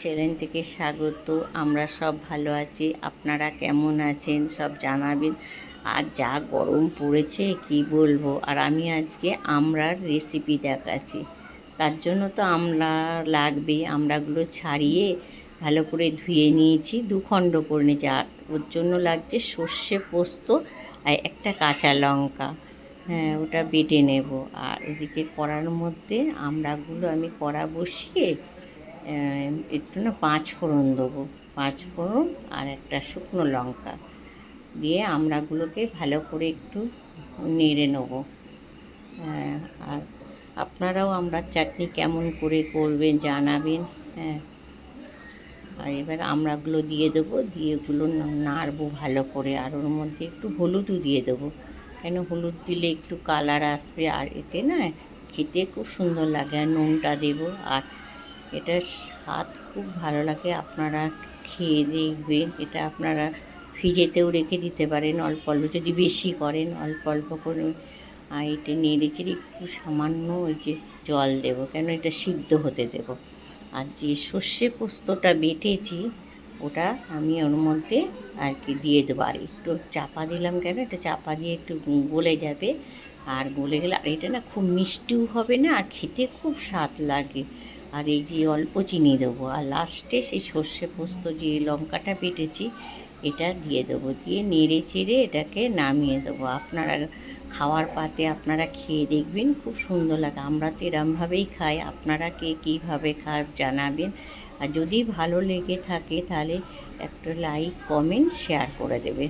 Channel থেকে স্বাগত। আমরা সব ভালো আছি। আপনারা কেমন আছেন? সব জানাবেন। আর যা গরম পড়েছে, কি বলব? আর আমি আজকে আমড়ার রেসিপি দেখাচ্ছি। তার জন্য তো আমরা লাগবে আমরাগুলো ছাড়িয়ে ভালো করে ধুয়ে নিয়েছি। দুখণ্ড করে নিয়েছি আর ওর জন্য লাগছে সর্ষে পোস্ত আর একটা কাঁচা লঙ্কা। হ্যাঁ ওটা বেটে নেব। আর এদিকে কড়ার মধ্যে আমড়াগুলো আমি কড়া বসিয়ে একটু না পাঁচ ফোড়ন দেবো। পাঁচ ফোড়ন আর একটা শুকনো লঙ্কা। দিয়ে আমড়াগুলোকে ভালো করে একটু নেড়ে নেব। হ্যাঁ আর আপনারাও আমড়ার চাটনি কেমন করে করবেন জানাবেন। হ্যাঁ আর এবার আমড়াগুলো দিয়ে দেবো। দিয়ে ওগুলো নাড়বো ভালো করে। আর ওর মধ্যে একটু হলুদও দিয়ে দেবো। কেন হলুদ দিলে একটু কালার আসবে। আর এতে না খেতে খুব সুন্দর লাগে। আর নুনটা দেবো। আর এটা স্বাদ খুব ভালো লাগে। আপনারা খেয়ে দেখবেন। এটা আপনারা ফ্রিজেতেও রেখে দিতে পারেন অল্প অল্প। যদি বেশি করেন অল্প অল্প করে আর এটা নেড়ে চেড়ে একটু সামান্য ওই যে জল দেবো। কেন এটা সিদ্ধ হতে দেবো। আর যে সর্ষে পোস্তটা বেটেছি, ওটা আমি ওর মধ্যে আর কি দিয়ে দেবো। আর একটু চাপা দিলাম কেন? এটা চাপা দিয়ে একটু গলে যাবে। আর গলে গেলে, আর এটা না খুব মিষ্টিও হবে না, আর খেতে খুব স্বাদ লাগে। আর এই যে অল্প চিনি দেবো, আর লাস্টে সেই সর্ষে পোস্ত যে লঙ্কাটা বেটেছি, এটা দিয়ে দেবো। দিয়ে নেড়ে চেড়ে এটাকে নামিয়ে দেবো। আপনারা খাওয়ার পাতে আপনারা খেয়ে দেখবেন, খুব সুন্দর লাগে। আমরা তো এরমভাবেই খাই। আপনারা কে কীভাবে খান জানাবেন? আর যদি ভালো লেগে থাকে, তাহলে একটা লাইক কমেন্ট শেয়ার করে দেবেন।